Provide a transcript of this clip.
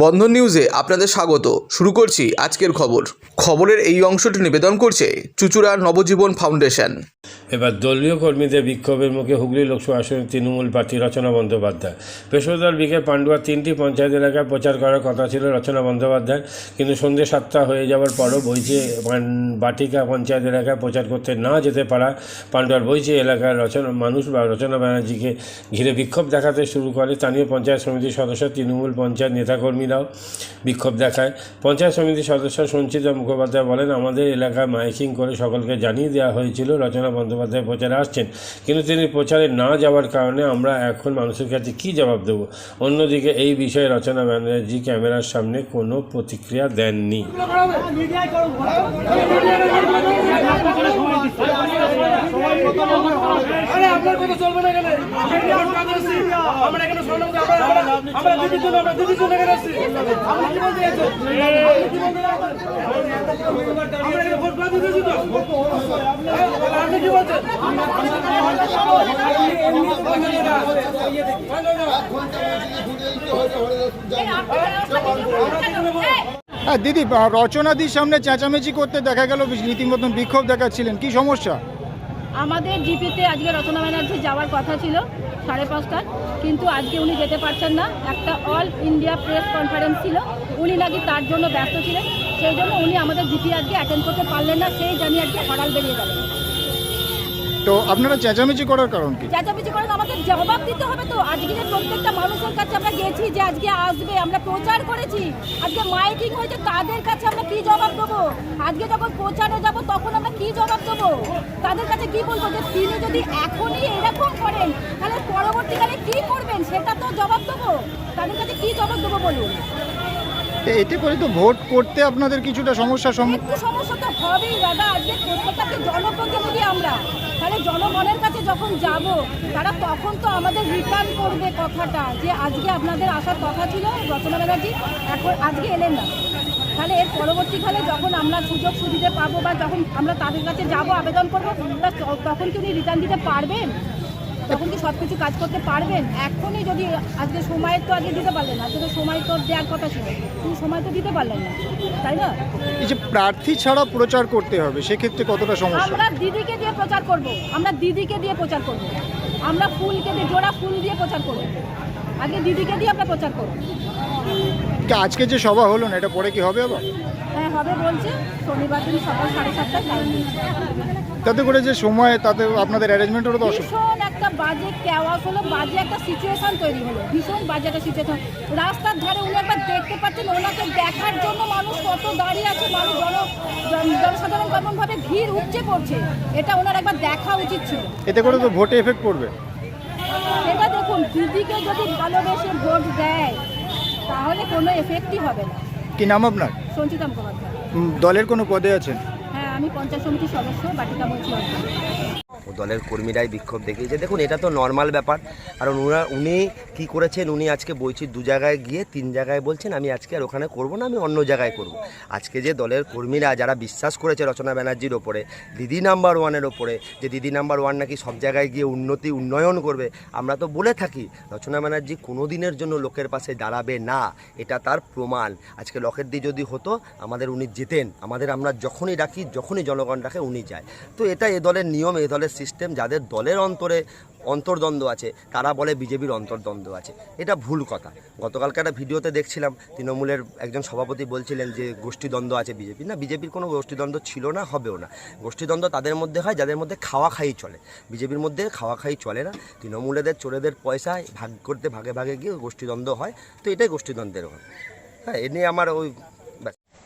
বন্ধন নিউজে আপনাদের স্বাগত। শুরু করছি আজকের খবর। খবরের এই অংশটি নিবেদন করছে চুচুড়া নবজীবন ফাউন্ডেশন। এবার দলীয় কর্মীদের বিক্ষোভের মুখে হুগলি লোকসভা আসনের তৃণমূল প্রার্থী রচনা বন্দ্যোপাধ্যায়। পেশোদার বিকে পান্ডুয়ার তিনটি পঞ্চায়েত এলাকায় প্রচার করার কথা ছিল রচনা বন্দ্যোপাধ্যায়। কিন্তু সন্ধ্যে সাতটা হয়ে যাওয়ার পরও বইচে বাটিকা পঞ্চায়েত এলাকায় প্রচার করতে না যেতে পারা পান্ডুয়ার বইচে এলাকার রচনা মানুষ বা রচনা ব্যানার্জিকে ঘিরে বিক্ষোভ দেখাতে শুরু করে। স্থানীয় পঞ্চায়েত সমিতির সদস্য, তৃণমূল পঞ্চায়েত নেতাকর্মীরাও বিক্ষোভ দেখায়। পঞ্চায়েত সমিতির সদস্য সঞ্চিতা মুখোপাধ্যায় বলেন, আমাদের এলাকায় মাইকিং করে সকলকে জানিয়ে দেওয়া হয়েছিল, রচনা বন্দ্যোপাধ্যায় প্রচারে আসছেন। কিন্তু তিনি প্রচারে না যাওয়ার কারণে আমরা এখন মানুষের কাছে কী জবাব দেবো? অন্যদিকে এই বিষয়ে রচনা ব্যানার্জি ক্যামেরার সামনে কোনো প্রতিক্রিয়া দেননি। এখানে আমরা এখানে আমরা আমরা- জন্য, আমরা জন্য এখানে আসছি। হ্যাঁ, দিদি রচনাদির সামনে চেঁচামেচি করতে দেখা গেল রীতিমতন বিক্ষোভ দেখাচ্ছিলেন। কি সমস্যা? আমাদের জিপিতে আজকে রচনা ব্যানার্জি যাওয়ার কথা ছিল। সাড়ে পাঁচটায় কিন্তু আজকে উনি যেতে পারছেন না। একটা অল ইন্ডিয়া প্রেস কনফারেন্স ছিল। উনি নাকি তার জন্য ব্যস্ত ছিলেন। সেই জন্য উনি আমাদের জিপি আজকে অ্যাটেন্ড করতে পারলেন না। সেই জানিয়ে আজকে হড়াল বেরিয়ে গেলেন। তো আপনারা চেঁচামেচি করার কারণ কি? চেঁচামেচি করেন আমাদের জবাব দিতে হবে তো। আজকে যে প্রত্যেকটা মানুষের কাছে আমরা গেছি যে আজকে আসবে আমরা প্রচার করেছি। আজকে মাইকিং হয়েছে তাদের কাছে আমরা কি জবাব দেবো? আজকে যখন প্রচারে যাব তখন আমরা কি জবাব দেবো? তাদের কাছে কি বলব? যে তিনি যদি এখনই এরকম করেন তাহলে পরবর্তীকালে কি করবেন? সেটা তো জবাব দেবো। তাদের কাছে কি জবাব দেবো বলুন? এতে করে তো ভোট করতে আপনাদের কিছুটা সমস্যা একটু সমস্যা তো হবেই দাদা। আজকে প্রত্যেকটাকে জনপ্রতিনিধি আমরা। তাহলে জনগণের কাছে যখন যাব তারা তখন তো আমাদের রিটার্ন করবে কথাটা যে আজকে আপনাদের আসার কথা ছিল রচনা ব্যানার্জি। এখন আজকে এলেন না। তাহলে এর পরবর্তীকালে যখন আমরা সুযোগ সুবিধে পাবো বা যখন আমরা তাদের কাছে যাব আবেদন করব তখন কি উনি রিটার্ন দিতে পারবেন? তখন কি সব কিছু কাজ করতে পারবেন? এখনই যদি আজকে সময় তো আজকে দিতে পারলেন না আজকে তো সময় তো দেওয়ার কথা ছিল। কিন্তু সময় তো দিতে পারলেন না তাই না? এই যে প্রার্থী ছাড়া প্রচার করতে হবে সেক্ষেত্রে কতটা সমস্যা? আমরা দিদিকে দিয়ে প্রচার করব আমরা দিদিকে দিয়ে প্রচার করব। আমরা ফুলকে দিয়ে জোড়া ফুল দিয়ে প্রচার করব। আগে দিদিকে দিয়ে আমরা প্রচার করব। কি আজকে যে সভা হলো না এটা পরে কি হবে আবার? হ্যাঁ হবে বলছে। শনিবার দিন সকাল সাড়ে সাতটায় তাতে করে যে সময় তাতে আপনাদের অ্যারেঞ্জমেন্টেরও তো অসুবিধা? ভীষণ একটা বাজে কেওয়াস হলো বাজে একটা সিচুয়েশন তৈরি হলো ভীষণ বাজে একটা সিচুয়েশন রাস্তার ধারে উনি একবার দেখতে পাচ্ছেন ওনাকে দেখার জন্য মানুষ কত দাঁড়িয়ে আছে মানুষ জন জন- জনসাধারণ কেমনভাবে ভিড় উপচে পড়ছে এটা ওনার একবার দেখা উচিত ছিল। এতে করে তো ভোটে এফেক্ট পড়বে। সেটা দেখুন দিদিকে যদি ভালোবেসে ভোট দেয় তাহলে কোনো এফেক্টই হবে না। কি নাম আপনার? সঞ্চিতা মুখোপাধ্যায়। দলের কোনো পদে আছেন? হ্যাঁ আমি পঞ্চায়েত সমিতির সদস্য বাটিকা বলছি দলের কর্মীরাই বিক্ষোভ দেখিয়েছে। দেখুন এটা তো নর্মাল ব্যাপার। কারণ উনা উনি কি করেছেন? উনি আজকে বইছির দু জায়গায় গিয়ে, তিন জায়গায় বলছেন, আমি আজকে আর ওখানে করব না, আমি অন্য জায়গায় করব। আজকে যে দলের কর্মীরা, যারা বিশ্বাস করেছে রচনা ব্যানার্জির ওপরে, দিদি নাম্বার ওয়ানের ওপরে, যে দিদি নাম্বার ওয়ান নাকি সব জায়গায় গিয়ে উন্নতি, উন্নয়ন করবে, আমরা তো বলে থাকি, রচনা ব্যানার্জি কোনো দিনের জন্য লোকের পাশে দাঁড়াবে না, এটা তার প্রমাণ। আজকে লকের দি যদি হতো, আমাদের উনি যেতেন, আমাদের আমরা যখনই ডাকি, যখনই জনগণ ডাকে, উনি যায়। তো এটা এ দলের নিয়ম, এ দলের সিস্টেম, যাদের দলের অন্তরে অন্তর্দ্বন্দ্ব আছে। তারা বলে বিজেপির অন্তর্দ্বন্দ্ব আছে। এটা ভুল কথা। গতকালকে একটা ভিডিওতে দেখছিলাম, তৃণমূলের একজন সভাপতি বলছিলেন যে গোষ্ঠীদ্বন্দ্ব আছে বিজেপির। না, বিজেপির কোনো গোষ্ঠীদ্বন্দ্ব ছিল না, হবেও না। গোষ্ঠীদ্বন্দ্ব তাদের মধ্যে হয়, যাদের মধ্যে খাওয়া খাই চলে। বিজেপির মধ্যে খাওয়া খাই চলে না। তৃণমূলেদের চোরেদের পয়সায় ভাগ করতে ভাগে ভাগে গিয়ে গোষ্ঠীদ্বন্দ্ব হয়। তো এটাই গোষ্ঠীদ্বন্দ্বের হয়। হ্যাঁ এ নিয়ে আমার ওই